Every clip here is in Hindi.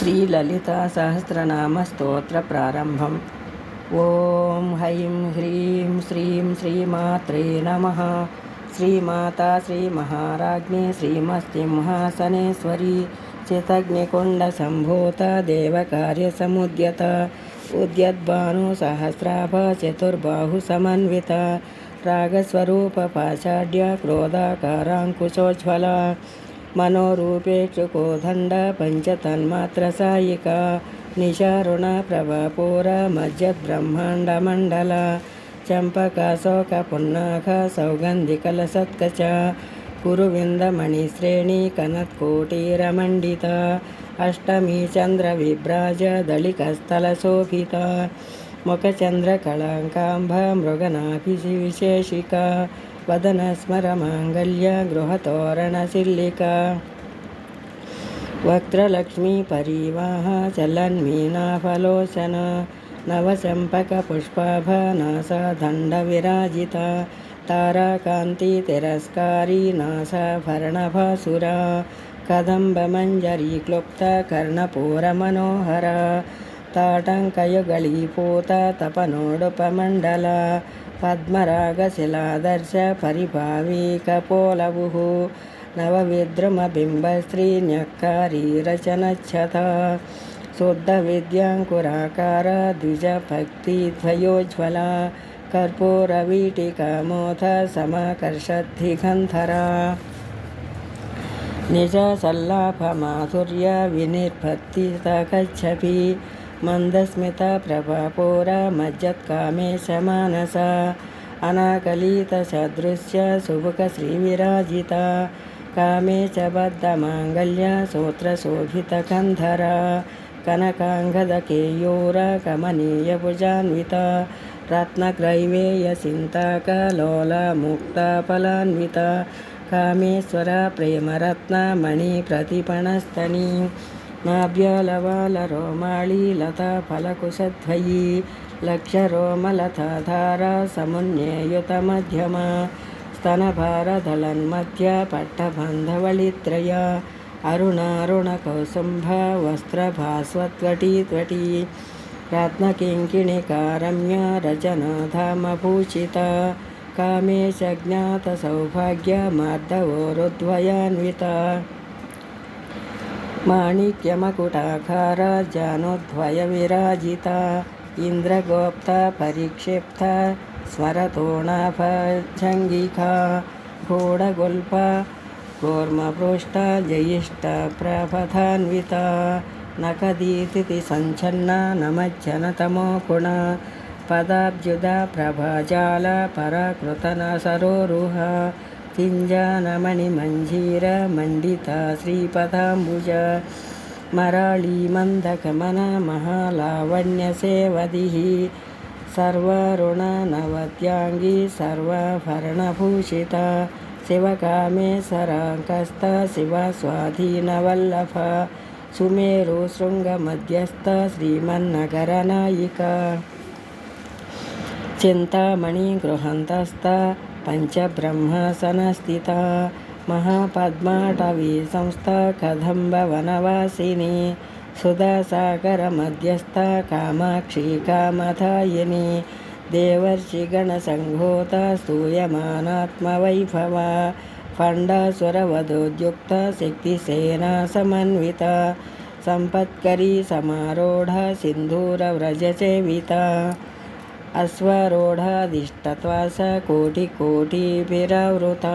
श्रीललितासहस्रनामस्तोत्रप्रारम्भम् ॐ हैं ह्रीं श्रीं श्रीमात्रे नमः। श्रीमाता श्रीमहाराज्ञी श्रीमस्तिंहासनेश्वरी चितग्निकुण्डसम्भूता देवकार्यसमुद्यता उद्यद्भानुसहस्राभ चतुर्बाहुसमन्विता रागस्वरूपपाषाढ्य क्रोधाकाराङ्कुशोज्ज्वला మనోరూపేక్షుకో దండ పంచతన్మాత్రసాయిక నిశారుణ ప్రభాపూర మధ్యబ్రహ్మాండమండల చంపకాశోక పున్నాక సౌగంధికలసత్కచ కురువిందమణిశ్రేణి కనత్కోటీరమండిత అష్టమీ చంద్ర విభ్రాజ దళికస్థలశోభిత ముఖచంద్రకళాంకాంభ మృగనాభిసి విశేషిక. गृहतोरणशिल्लिका वक्त्रलक्ष्मीपरिवाह चलन्मीनाफलोचन नवचम्पकपुष्पाभनासा दण्डविराजिता ताराकान्तितिरस्कारी नासाभरणभासुरा कदम्बमञ्जरीक्लुप्ता कर्णपूरमनोहरा ताटङ्कयुगलीपूता तपनोडुपमण्डला पद्मरागशिलादर्श परिभावीकपोलवुः नवविद्रुमबिम्बस्त्रीन्यक्कारी रचनच्छता शुद्धविद्याङ्कुराकार द्विजभक्तिद्वयोज्ज्वला कर्पूरवीटिकामोथ समाकर्षद्धिगन्धरा निजसल्लाभमाधुर्य विनिर्भक्तितगच्छपि मन्दस्मितप्रभापूरा मज्जत्कामेशमानसा अनाकलितसदृश्य सुभुकश्रीविराजिता कामे च बद्धमाङ्गल्य सूत्रशोभितकन्धरा कनकाङ्गदकेयूरकमनीयभुजान्विता रत्नग्रैवेयसिन्ताकलोलमुक्ताफलान्विता कामेश्वरा प्रेमरत्नमणिप्रतिपणस्तनी नाभ्यलवालरोमाळी लताफलकुशध्वयी लक्षरोमलताधारा समुन्नेयुतमध्यमा स्तनभारदलन्मध्य पट्टबन्धवळित्रया अरुणारुणकौसुम्भ वस्त्रभास्वत्वटी त्वटी रत्नकिङ्किणिकारम्य रचनाधामभूषिता कामेशज्ञातसौभाग्यमार्दवोरुद्वयान्विता माणिक्यमकुटाकार जानोद्वयविराजिता इन्द्रगोप्ता परिक्षिप्ता स्वरतोणाभजङ्गिका घोडगुल्पा कूर्मपृष्टा जयिष्ठप्रपथान्विता नखदीतिथि सञ्छन्ना नमज्जनतमो गुण, पदाब्जुदा प्रभाजाल, पराकृतनसरोरुह चिञ्जानमणिमञ्जीरमण्डिता श्रीपदाम्बुज मराळीमन्दगमना महालावण्यसेवदिः सर्वऋणनवद्याङ्गी सर्वभरणभूषिता शिवकामेश्वराङ्कस्ता शिवस्वाधीनवल्लभ सुमेरुशृङ्गमध्यस्थ श्रीमन्नगरनायिका चिन्तामणिगृहन्तस्थ पञ्चब्रह्मासनस्थिता महापद्माटवी संस्था कदम्बवनवासिनी सुधासागरमध्यस्था कामाक्षी कामधायिनी, देवर्षिगणसङ्घोता स्तूयमानात्मवैभवा, फण्डासुरवधोद्युक्ता शक्तिसेना समन्विता सम्पत्करी समारूढा सिन्धूरव्रजसेविता। అశ్వరూఢాధిష్టత్వా స కోటికోటిభిరవృత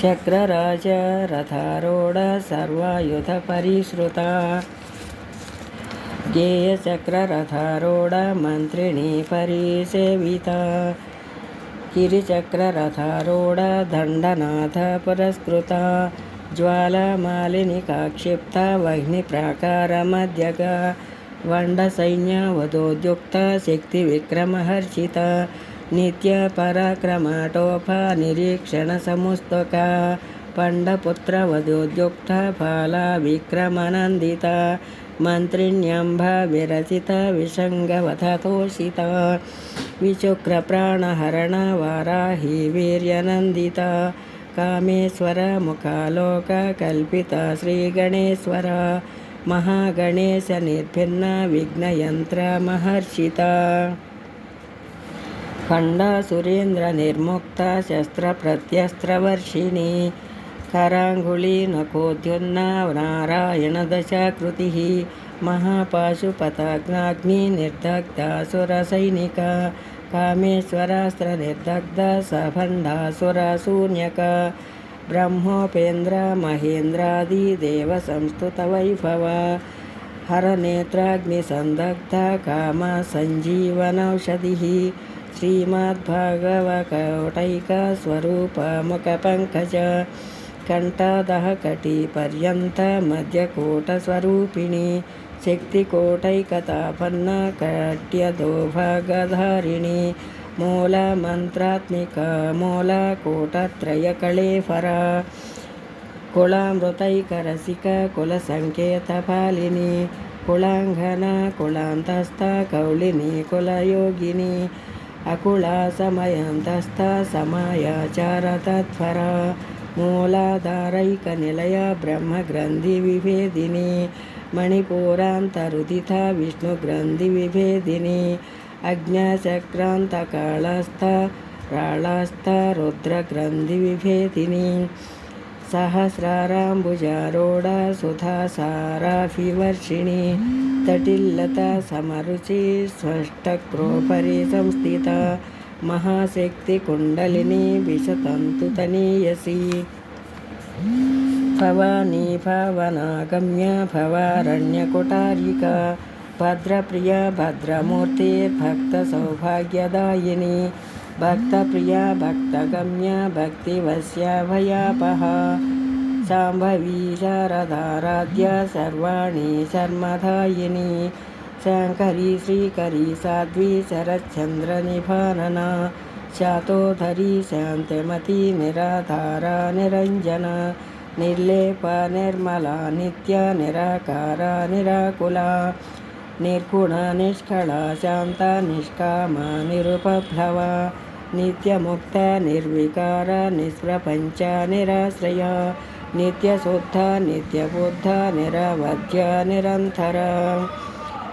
చక్రరాజ రథారూఢ సర్వాయుధ పరిశ్రుత గేయచక్రరథారూఢ మంత్రిణి పరిసేవిత గిరిచక్రరథారూఢ దండనాథ పురస్కృత జ్వాలమాలిని కాక్షిప్త వహ్ని ప్రాకారమధ్యగా वण्डसैन्यवधोद्युक्ता शक्तिविक्रमहर्षिता नित्यपराक्रमाटोपा निरीक्षणसमुस्तका पण्डपुत्रवधोद्युक्ता बाला विक्रमनन्दिता मन्त्रिण्यम्भा विरचिता विसङ्गवधतोषिता विचुक्रप्राणहरणा वाराही वीर्यनन्दिता कामेश्वर मुखालोक कल्पित श्रीगणेश्वर महागणेश निर्भिन्न विघ्नयन्त्र महर्षिता खण्डा निर्मुक्ता शस्त्रप्रत्यस्त्रवर्षिणी कराङ्गुली नकोद्युन्ना नारायणदशाकृतिः महापाशुपताग्नाग्निर्दग्धासुरसैनिका कामेश्वरास्त्रनिर्दग्ध सभण्डासुरशून्यका ब्रह्मोपेन्द्र महेन्द्रादिदेवसंस्तुतवैभव। हरनेत्राग्निसन्दग्ध कामसञ्जीवनौषधिः श्रीमद्भागवकौटैकस्वरूपमुखपङ्कज कण्ठादः कटिपर्यन्तमध्यकूटस्वरूपिणी शक्तिकोटैकतापन्न कट्यदोभागधारिणी मूलमन्त्रात्मिका मूलकूटत्रयकळेफरा कुलामृतैकरसिक कुलसङ्केतपालिनी कुलाङ्घना कुलान्तस्था कौलिनी कुलयोगिनी अकुला समयन्तस्था समायाचारतत्परा मूलाधारैकनिलय ब्रह्मग्रन्थिविभेदिनी मणिपुरान्तरुदिता विष्णुग्रन्थिविभेदिनी అజ్ఞాచక్రాంతకాళస్థ రాళస్థ రుద్రగ్రంథి విభేదిని సహస్రారాంబుజారూఢ సుధాసారాభివర్షిణి తటిల్లత సమరుచి స్పష్టక్రోపరి సంస్థిత మహాశక్తి కుండలిని విశతంతుతనీయసి భవానీ భావనాగమ్య భవారణ్యకుటారిక भवानी भवनागम्य भवारण्यकुटारिका भद्रप्रिया भद्रमूर्तिर्भक्तसौभाग्यदायिनी भक्तप्रिया, भक्तगम्य भक्तिवश्याभयापहा शाम्भवी, शारदाराध्य, सर्वाणि शर्मदायिनी शङ्करी, श्रीकरी, साध्वी शरच्चन्द्रनिभानना शातोधरी, शान्तिमती, निराधारा, निरञ्जना, निर्लेप, निर्मला, नित्य, निराकारा, निराकुला నిర్గుణ నిష్కళ శాంత నిష్కామ నిరుపభవ నిత్యముక్త నిర్వికార నిష్ప్రపంచ నిరాశ్రయ నిత్యశుద్ధ నిత్యబుద్ధ నిరవధ్య నిరంతర.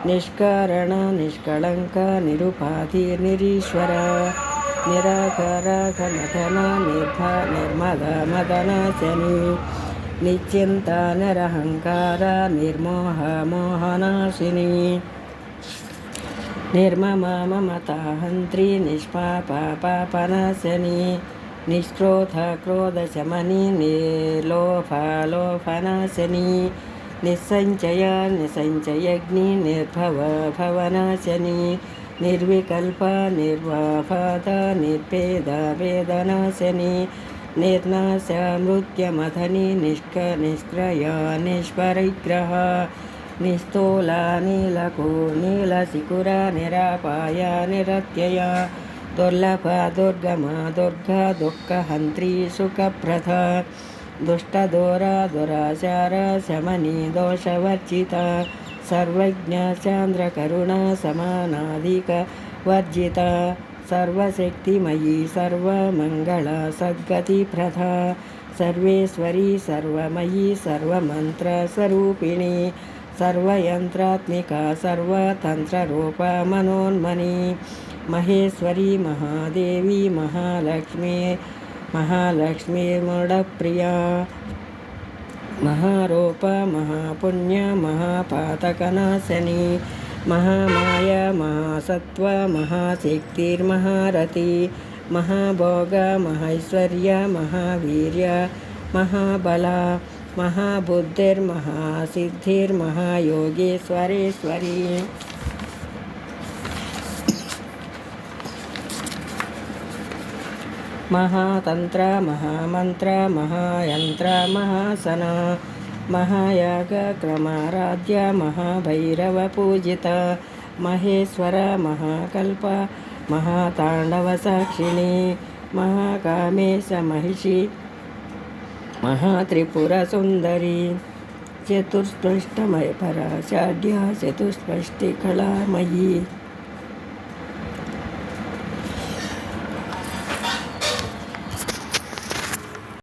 నిష్కారణ నిష్కళంక నిరుపాధి నిరీశ్వర. నిరాకర ఘనఘన నిర్భ నిర్మద మదన శని. నిశ్చింత నిరహంకార నిర్మోహ మోహనాశిని నిర్మమ మమతాహంత్రి నిష్పాప పాపనాశని నిష్క్రోధ క్రోధశమని నిర్లోభ లోఫనాశని నిస్సంచయ నిసంచయగ్ని నిర్భవ భవనాశని నిర్వికల్ప నిర్వాపాత నిర్పేద వేదనాశని निष्क निष्क्रय, निष्परिग्रह। निस्तोला नीलको नीलशिखुर निरापाय, निरत्यय। दुर्लभ, दुर्गम, दुर्ग, दुःखहन्त्री सुखप्रथ दुष्टदोरा, दुराचार, शमनी, दोषवर्जिता। सर्वज्ञाचान्द्रकरुणा समानाधिकवर्जिता सर्वशक्तिमयी सर्वमङ्गला सद्गतिप्रथा सर्वेश्वरी, सर्वमयी, सर्वमन्त्रस्वरूपिणी। सर्वयन्त्रात्मिका, सर्वतन्त्ररूपा मनोन्मनी। महेश्वरी, महादेवी, महालक्ष्मी महालक्ष्मीर्मुडप्रिया महारूप, महापुण्य, महापातकनाशनी। మహామాయ మహాసత్వ మహాశక్తిర్మహారథి మహాభోగ మహైశ్వర్య మహావీర్య మహాబల మహాబుద్ధిర్మహాసిద్ధిర్మహాయోగేశ్వరేశ్వరి మహాతంత్ర మహామంత్ర మహాయంత్ర మహాసన महायागक्रमाराध्य महाभैरवपूजित महेश्वर महाकल्प महाताण्डवसाक्षिणी महाकामेशमहिषी महात्रिपुरसुन्दरी षाढ्या चतुष्पष्टिकलामयी।